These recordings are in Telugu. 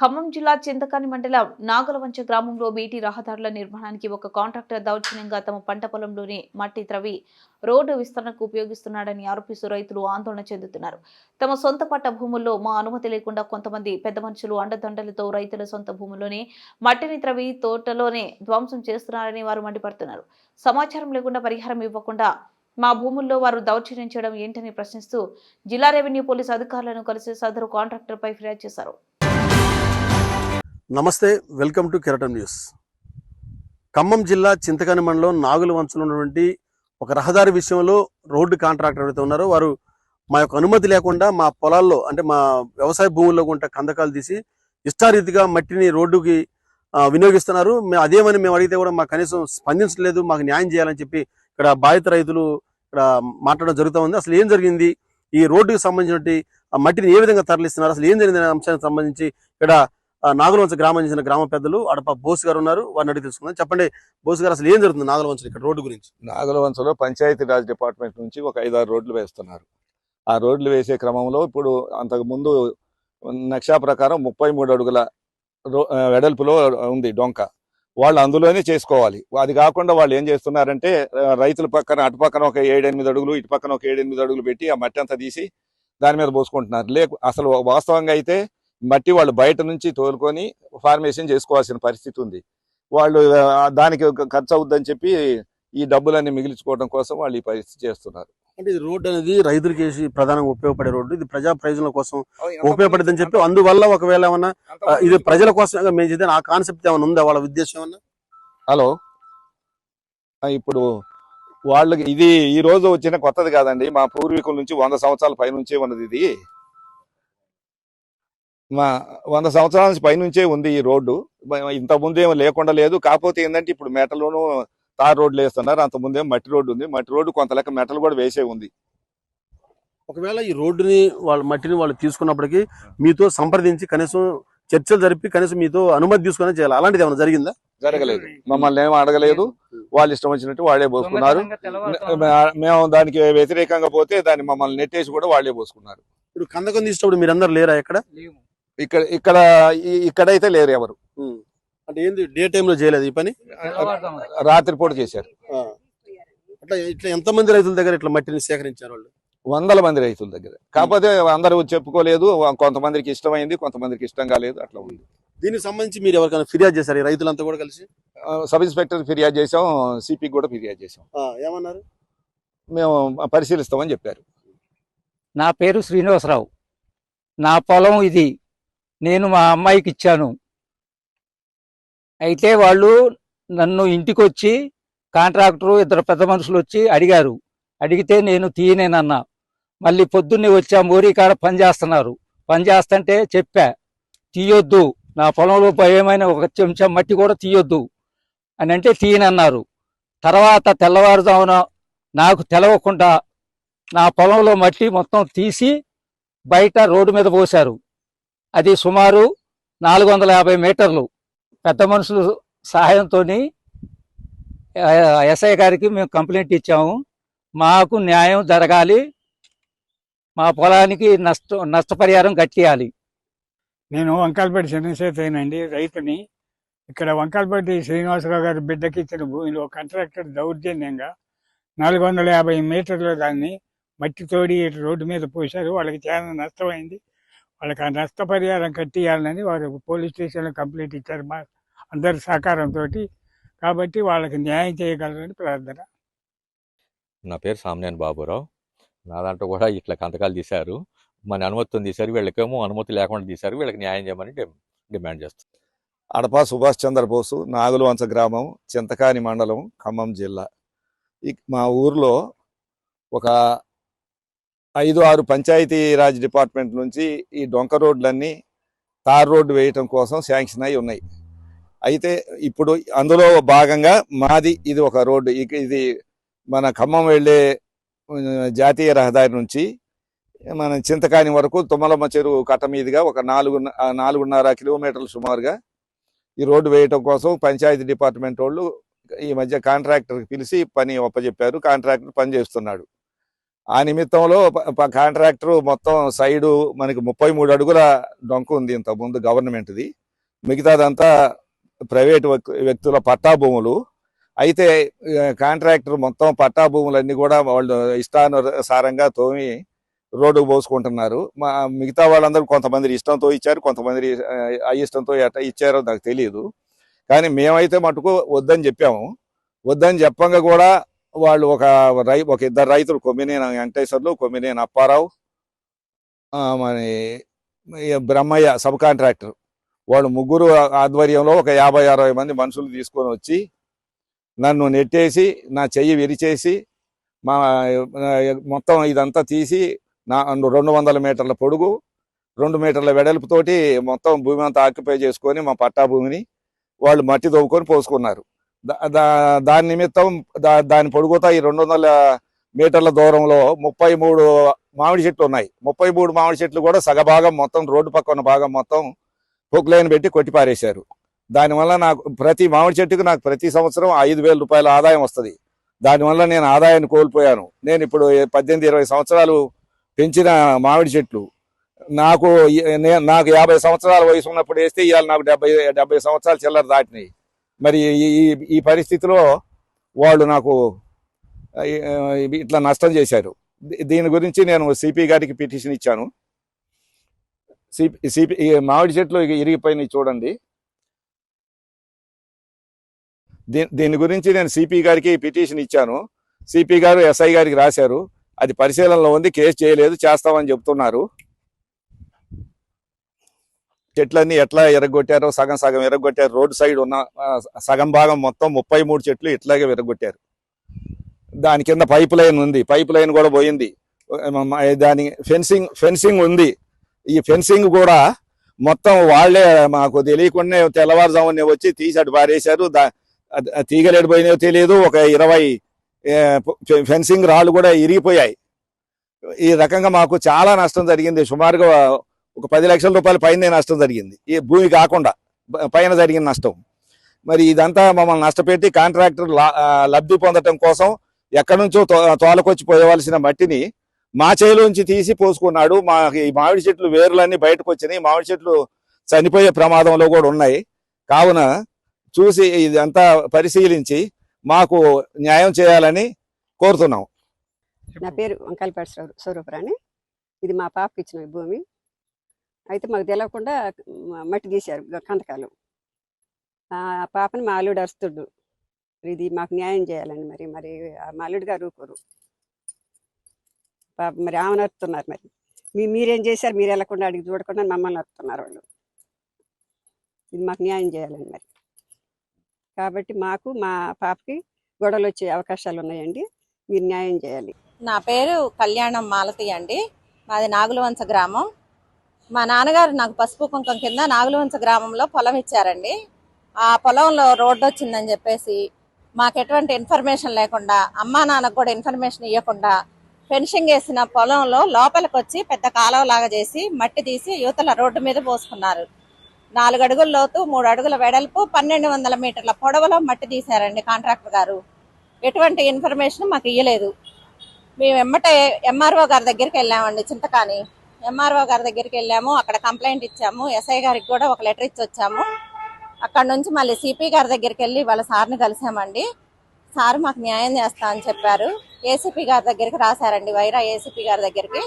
ఖమ్మం జిల్లా చింతకాని మండలం నాగలవంచ గ్రామంలో బీటీ రహదారుల నిర్మాణానికి ఒక కాంట్రాక్టర్ దౌర్జన్యంగా తమ పంట పొలంలోని మట్టి త్రవి రోడ్డు విస్తరణకు ఉపయోగిస్తున్నాడని ఆరోపిస్తూ రైతులు ఆందోళన చెందుతున్నారు. తమ సొంత పట్ట భూముల్లో మా అనుమతి లేకుండా కొంతమంది పెద్ద మనుషులు అండదండలతో రైతుల సొంత భూముల్లోనే మట్టిని త్రవి తోటలోనే ధ్వంసం చేస్తున్నారని వారు మండిపడుతున్నారు. సమాచారం లేకుండా పరిహారం ఇవ్వకుండా మా భూముల్లో వారు దౌర్జన్యం చేయడం ఏంటని ప్రశ్నిస్తూ జిల్లా రెవెన్యూ పోలీసు అధికారులను కలిసి సదరు కాంట్రాక్టర్పై ఫిర్యాదు చేశారు. నమస్తే welcome to Keratam news. Khammam జిల్లా చింతకాని మండలం నాగుల వంచలో ఉన్నటువంటి ఒక రహదారి విషయంలో రోడ్డు కాంట్రాక్టర్ ఎవరైతే ఉన్నారో వారు మా యొక్క అనుమతి లేకుండా మా పొలాల్లో అంటే మా వ్యవసాయ భూముల్లో ఉంటే కందకాలు తీసి ఇష్టారీతిగా మట్టిని రోడ్డుకి వినియోగిస్తున్నారు. మేము అదేమని మేము అడిగితే కూడా మాకు కనీసం స్పందించలేదు మాకు న్యాయం చేయాలని చెప్పి ఇక్కడ బాధిత రైతులు ఇక్కడ మాట్లాడడం జరుగుతూ ఉంది. అసలు ఏం జరిగింది? ఈ రోడ్డుకి సంబంధించినటువంటి ఆ మట్టిని ఏ విధంగా తరలిస్తున్నారు? అసలు ఏం జరిగింది అనే అంశానికి సంబంధించి ఇక్కడ నాగలవంచ గ్రామం చెందిన గ్రామ పెద్దలు అడప బోస్ గారు ఉన్నారు. వారిని అడిగి తెలుసుకుందాం. చెప్పండి బోస్ గారు అసలు ఏం జరుగుతుంది నాగలవంచ ఇక్కడ రోడ్డు గురించి? నాగలవంచలో పంచాయతీరాజ్ డిపార్ట్మెంట్ నుంచి ఒక ఐదారు రోడ్లు వేస్తున్నారు. ఆ రోడ్లు వేసే క్రమంలో ఇప్పుడు అంతకు ముందు నక్షా ప్రకారం ముప్పై మూడు అడుగుల రో- వెడల్పులో ఉంది డొంక. వాళ్ళు అందులోనే చేసుకోవాలి. అది కాకుండా వాళ్ళు ఏం చేస్తున్నారంటే రైతుల పక్కన అటు పక్కన ఒక ఏడెనిమిది అడుగులు ఇటు పక్కన ఒక ఏడెనిమిది అడుగులు పెట్టి ఆ మట్టి అంతా తీసి దాని మీద పోసుకుంటున్నారు. లేకు అసలు వాస్తవంగా అయితే మట్టి వాళ్ళు బయట నుంచి తోలుకొని ఫార్మేషన్ చేసుకోవాల్సిన పరిస్థితి ఉంది. వాళ్ళు దానికి ఒక ఖర్చు అవుద్దని చెప్పి ఈ డబ్బులన్నీ మిగిల్చుకోవడం కోసం వాళ్ళు ఈ పరిస్థితి చేస్తున్నారు. అంటే ఇది రోడ్డు అనేది రైతులకి ప్రధానంగా ఉపయోగపడే రోడ్డు. ఇది ప్రజా ప్రయోజనాల కోసం ఉపయోగపడుతుందని చెప్పి అందువల్ల ఒకవేళ ఏమన్నా ఇది ప్రజల కోసం మేము చేద్దాం. ఆ కాన్సెప్ట్ ఏమైనా ఉందా? వాళ్ళ ఉద్దేశం ఏమన్నా? హలో. ఇప్పుడు వాళ్ళకి ఇది ఈ రోజు వచ్చిన కొత్తది కాదండి. మా పూర్వీకుల నుంచి వంద సంవత్సరాల పైనుంచే ఉన్నది ఇది. మా వంద సంవత్సరాల నుంచి పైనుంచే ఉంది ఈ రోడ్డు. మ- ఇంత ముందేమో లేకుండా లేదు. కాకపోతే ఏంటంటే ఇప్పుడు మెటలోను తార్ రోడ్లు వేస్తున్నారు. అంత ముందేమో మట్టి రోడ్డు ఉంది. మట్టి రోడ్డు కొంత లెక్క మెటల్ కూడా వేసే ఉంది. ఒకవేళ ఈ రోడ్డుని వాళ్ళ మట్టిని వాళ్ళు తీసుకున్నప్పటికీ మీతో సంప్రదించి కనీసం చర్చలు జరిపి కనీసం మీతో అనుమతి తీసుకుని చేయాలి. అలాంటిది ఏమైనా జరిగిందా? జరగలేదు. మమ్మల్ని ఏమీ అడగలేదు. వాళ్ళు ఇష్టం వచ్చినట్టు వాళ్ళే పోసుకున్నారు. మేము దానికి వ్యతిరేకంగా పోతే దాన్ని మమ్మల్ని నెట్టేసి కూడా వాళ్ళే పోసుకున్నారు. ఇప్పుడు కందకం తీసేటప్పుడు మీరందరూ లేరా ఇక్కడ? ఇక్కడ ఇక్కడ ఇక్కడైతే లేరు ఎవరు. అంటే ఏంది డే టైంలో చేయలేదు ఈ పని? రాత్రిపూట చేశారు. అట్లా ఇట్లా ఎంతమంది రైతుల దగ్గర ఇట్లా మట్టిని సేకరించారు వాళ్ళు? వందల మంది రైతుల దగ్గర. కాకపోతే అందరూ చెప్పుకోలేదు కొంతమందికి ఇష్టమైంది కొంతమందికి ఇష్టం కాలేదు అట్లా ఉంది. దీనికి సంబంధించి మీరు ఎవరికైనా ఫిర్యాదు చేశారు ఈ రైతులంతా కూడా కలిసి? సబ్ ఇన్స్పెక్టర్ ఫిర్యాదు చేసాం సిపికి కూడా ఫిర్యాదు చేసాం ఆ, ఏమన్నారు? మేము పరిశీలిస్తామని చెప్పారు. నా పేరు శ్రీనివాసరావు. నా పొలం ఇది నేను మా అమ్మాయికి ఇచ్చాను అయితే వాళ్ళు నన్ను ఇంటికి వచ్చి కాంట్రాక్టరు ఇద్దరు పెద్ద మనుషులు వచ్చి అడిగారు. అడిగితే నేను తీయనేనన్నా. మళ్ళీ పొద్దున్నే వచ్చా ఆ మోరీ కాడ పని చేస్తున్నారు. పని చేస్తుంటే చెప్పా తీయొద్దు నా పొలంలో భయమైన ఒక చెంచా మట్టి కూడా తీయొద్దు అని అంటే తీయనన్నారు. తర్వాత తెల్లవారుజామున నాకు తెలవకుండా నా పొలంలో మట్టి మొత్తం తీసి బయట రోడ్డు మీద పోశారు. అది సుమారు నాలుగు వందల యాభై మీటర్లు. పెద్ద మనుషులు సహాయంతో ఎస్ఐ గారికి మేము కంప్లైంట్ ఇచ్చాము. మాకు న్యాయం జరగాలి. మా పొలానికి నష్ట నష్టపరిహారం కట్టియాలి. నేను వంకాలపేట చంద్రశేఖరేనండి రైతుని ఇక్కడ వంకాలపేట శ్రీనివాసరావు గారి బిడ్డకి ఇచ్చిన భూమిలో కాంట్రాక్టర్ దౌర్జన్యంగా నాలుగు వందల యాభై మీటర్ల దాన్ని మట్టి తోడి రోడ్డు మీద పోశారు. వాళ్ళకి చాలా నష్టమైంది. వాళ్ళకి ఆ నష్టపరిహారం కట్టియాలని వారు పోలీస్ స్టేషన్లో కంప్లైంట్ ఇచ్చారు మా అందరి సహకారంతో కాబట్టి వాళ్ళకి న్యాయం చేయగలరని ప్రార్థన. నా పేరు సామ్యాన్ బాబురావు. నా దాంట్లో కూడా ఇట్లా కంతకాలు తీశారు. మన అనుమతితో తీశారు వీళ్ళకేమో అనుమతి లేకుండా తీశారు. వీళ్ళకి న్యాయం చేయమని డిమాండ్ చేస్తాం అడపా సుభాష్ చంద్రబోసు నాగులవంచ గ్రామం చింతకాని మండలం ఖమ్మం జిల్లా. ఈ మా ఊర్లో ఒక ఐదు ఆరు పంచాయతీ రాజ్ డిపార్ట్మెంట్ నుంచి ఈ డొంక రోడ్లన్నీ తార్ రోడ్డు వేయటం కోసం శాంక్షన్ అయి ఉన్నాయి. అయితే ఇప్పుడు అందులో భాగంగా మాది ఇది ఒక రోడ్డు. ఇది మన ఖమ్మం వెళ్ళే జాతీయ రహదారి నుంచి మన చింతకాని వరకు తుమ్మలమ్మ చెరువు కట్ట మీదుగా ఒక నాలుగు నాలుగున్నర కిలోమీటర్లు సుమారుగా ఈ రోడ్డు వేయటం కోసం పంచాయతీ డిపార్ట్మెంట్ వాళ్ళు ఈ మధ్య కాంట్రాక్టర్కి పిలిచి పని ఒప్పజెప్పారు. కాంట్రాక్టర్ పని చేస్తున్నాడు. ఆ నిమిత్తంలో కాంట్రాక్టర్ మొత్తం సైడు మనకి ముప్పై మూడు అడుగుల డొంక ఉంది ఇంత ముందు గవర్నమెంట్ది. మిగతాదంతా ప్రైవేట్ వ్యక్తుల పట్టా భూములు అయితే కాంట్రాక్టర్ మొత్తం పట్టా భూములన్నీ కూడా వాళ్ళు ఇష్టానుసారంగా తోమి రోడ్డు పోసుకుంటున్నారు. మా మిగతా వాళ్ళందరూ కొంతమంది ఇష్టంతో ఇచ్చారు కొంతమంది ఆ, అయిష్టంతో ఎట్లా ఇచ్చారో నాకు తెలియదు కానీ మేమైతే మటుకు వద్దని చెప్పాము. వద్దని చెప్పంగా కూడా వాళ్ళు ఒక రై ఒక ఇద్దరు రైతులు కొమ్మినేని వెంకటేశ్వర్లు కొమ్మినేని అప్పారావు మరి బ్రహ్మయ్య సబ్ కాంట్రాక్టర్. వాళ్ళు ముగ్గురు ఆధ్వర్యంలో ఒక యాభై అరవై మంది మనుషులు తీసుకొని వచ్చి నన్ను నెట్టేసి నా చెయ్యి విరిచేసి మా మొత్తం ఇదంతా తీసి నా రెండు వందల మీటర్ల పొడుగు రెండు మీటర్ల వెడల్పుతోటి మొత్తం భూమి అంతా ఆక్యుపై చేసుకొని మా పట్టా భూమిని వాళ్ళు మట్టి తవ్వుకొని పోసుకున్నారు. దాని నిమిత్తం దా- దాని పొడుగుతా ఈ రెండు వందల మీటర్ల దూరంలో ముప్పై మూడు మామిడి చెట్లు ఉన్నాయి. ముప్పై మూడు మామిడి చెట్లు కూడా సగభాగం మొత్తం రోడ్డు పక్క ఉన్న భాగం మొత్తం పొక్లైన్ లైన్ పెట్టి కొట్టిపారేశారు దానివల్ల నాకు ప్రతి మామిడి చెట్టుకు నాకు ప్రతి సంవత్సరం ఐదు వేల రూపాయల ఆదాయం వస్తుంది. దానివల్ల నేను ఆదాయాన్ని కోల్పోయాను. నేను ఇప్పుడు పద్దెనిమిది ఇరవై సంవత్సరాలు పెంచిన మామిడి చెట్లు నాకు నాకు యాభై సంవత్సరాల వయసు ఉన్నప్పుడు వేస్తే ఇవాళ నాకు డెబ్బై డెబ్బై సంవత్సరాలు చిల్లర దాటినాయి. మరి ఈ- ఈ పరిస్థితిలో వాళ్ళు నాకు ఇట్లా నష్టం చేశారు. దీ- దీని గురించి నేను సిపి గారికి పిటిషన్ ఇచ్చాను. సిపి సిపి మామిడి చెట్లు ఇరిగిపోయినవి చూడండి. దీని గురించి నేను సిపి గారికి పిటిషన్ ఇచ్చాను. సిపి గారు ఎస్ఐ గారికి రాశారు. అది పరిశీలనలో ఉంది కేసు చేయలేదు చేస్తామని చెప్తున్నారు. చెట్లన్నీ ఎట్లా ఎరగొట్టారో సగం సగం ఎరగొట్టారు. రోడ్ సైడ్ ఉన్న సగం భాగం మొత్తం ముప్పై మూడు చెట్లు ఇట్లాగే విరగొట్టారు. దాని కింద పైప్ లైన్ ఉంది. పైప్ లైన్ కూడా పోయింది. దాని ఫెన్సింగ్ ఫెన్సింగ్ ఉంది. ఈ ఫెన్సింగ్ కూడా మొత్తం వాళ్ళే మాకు తెలియకుండా తెల్లవారుజామునే వచ్చి తీసి పారేశారు. దా- అది- తీగలేడు పోయినాయో తెలియదు ఒక ఇరవై ఫెన్సింగ్ రాళ్ళు కూడా ఇరిగిపోయాయి. ఈ రకంగా మాకు చాలా నష్టం జరిగింది. సుమారుగా ఒక పది లక్షల రూపాయల పైన నష్టం జరిగింది. ఈ భూమి కాకుండా పైన జరిగిన నష్టం. మరి ఇదంతా మమ్మల్ని నష్టపెట్టి కాంట్రాక్టర్ లబ్ధి పొందటం కోసం ఎక్కడి నుంచో తో- తోలకొచ్చి పోయవలసిన మట్టిని మా చేలోంచి తీసి పోసుకున్నాడు. మా ఈ మామిడి చెట్లు వేర్లన్నీ బయటకు వచ్చినాయి మామిడి చెట్లు చనిపోయే ప్రమాదంలో కూడా ఉన్నాయి. కావున చూసి ఇదంతా పరిశీలించి మాకు న్యాయం చేయాలని కోరుతున్నాం. నా పేరు వంకాయలపేట స్వరూపరాణి ఇది మా పాపకి ఇచ్చిన భూమి. అయితే మాకు తెలియకుండా మట్టి తీశారు కంటకాలు ఆ పాపని మా అల్లుడు అరుస్తుడు. ఇది మాకు న్యాయం చేయాలండి మరి మరి ఆ మా అల్లుడు గారు ఊరుకోరు. పాప మరి ఆమెను అరుతున్నారు మరి. మీ మీరేం చేశారు? మీరు వెళ్ళకుండా అడిగి చూడకుండా మమ్మల్ని అరుతున్నారు వాళ్ళు. ఇది మాకు న్యాయం చేయాలండి మరి. కాబట్టి మాకు మా పాపకి గొడవలు వచ్చే అవకాశాలు ఉన్నాయండి. మీరు న్యాయం చేయాలి. నా పేరు కళ్యాణం మాలతి అండి. మాది నాగులవంశ గ్రామం. మా నాన్నగారు నాకు పసుపు కుంకం కింద నాగులవంచ గ్రామంలో పొలం ఇచ్చారండి. ఆ పొలంలో రోడ్డు వచ్చిందని చెప్పేసి మాకు ఎటువంటి ఇన్ఫర్మేషన్ లేకుండా అమ్మా నాన్నకు కూడా ఇన్ఫర్మేషన్ ఇవ్వకుండా ఫెన్షింగ్ వేసిన పొలంలో లోపలికి వచ్చి పెద్ద కాలువలాగా చేసి మట్టి తీసి యువతల రోడ్డు మీద పోసుకున్నారు. నాలుగు అడుగుల లోతు మూడు అడుగుల వెడల్పు పన్నెండు వందల మీటర్ల పొడవులో మట్టి తీశారండి కాంట్రాక్టర్ గారు. ఎటువంటి ఇన్ఫర్మేషన్ మాకు ఇవ్వలేదు మేము ఎమ్మటే ఎంఆర్ఓ గారి దగ్గరికి వెళ్ళామండి చింతకాని. ఎంఆర్ఓ గారి దగ్గరికి వెళ్ళాము. అక్కడ కంప్లైంట్ ఇచ్చాము. ఎస్ఐ గారికి కూడా ఒక లెటర్ ఇచ్చి వచ్చాము. అక్కడ నుంచి మళ్ళీ సిపి గారి దగ్గరికి వెళ్ళి వాళ్ళ సార్ని కలిసామండి. సార్ మాకు న్యాయం చేస్తా అని చెప్పారు. ఏసీపీ గారి దగ్గరికి రాశారండి. వైరా ఏసీపీ గారి దగ్గరికి.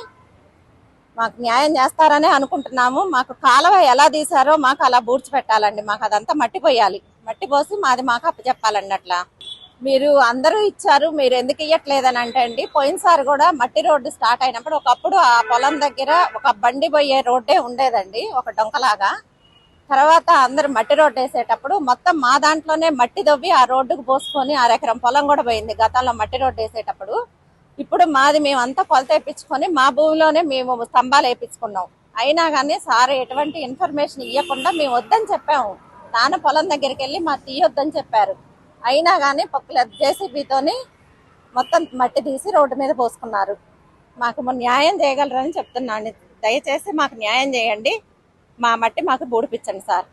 మాకు న్యాయం చేస్తారనే అనుకుంటున్నాము. మాకు కాలువ ఎలా తీశారో మాకు అలా బూడ్చి పెట్టాలండి. మాకు అదంతా మట్టి పోయాలి. మట్టి పోసి మాది మాకు అప్పచెప్పాలండి అట్లా మీరు అందరూ ఇచ్చారు మీరు ఎందుకు ఇవ్వట్లేదని అంటే అండి పోయినసారి కూడా మట్టి రోడ్డు స్టార్ట్ అయినప్పుడు ఒకప్పుడు ఆ పొలం దగ్గర ఒక బండి పోయే రోడ్డే ఉండేదండి ఒక డొంకలాగా. తర్వాత అందరు మట్టి రోడ్డు వేసేటప్పుడు మొత్తం మా దాంట్లోనే మట్టి దవ్వి ఆ రోడ్డుకు పోసుకొని అరెకరం పొలం కూడా పోయింది గతంలో మట్టి రోడ్డు వేసేటప్పుడు. ఇప్పుడు మాది మేము అంతా కొలత వేయించుకొని మా భూమిలోనే మేము స్తంభాలు వేయించుకున్నాం. అయినా కానీ సార్ ఎటువంటి ఇన్ఫర్మేషన్ ఇవ్వకుండా మేము వద్దని చెప్పాము. నాన్న పొలం దగ్గరికి వెళ్ళి మా తీయొద్దని చెప్పారు. అయినా కానీ పక్కల జేసీబీతోని మొత్తం మట్టి తీసి రోడ్డు మీద పోసుకున్నారు. మాకు న్యాయం చేయగలరని చెప్తున్నాను. దయచేసి మాకు న్యాయం చేయండి మా మట్టి మాకు బూడిపించండి సార్.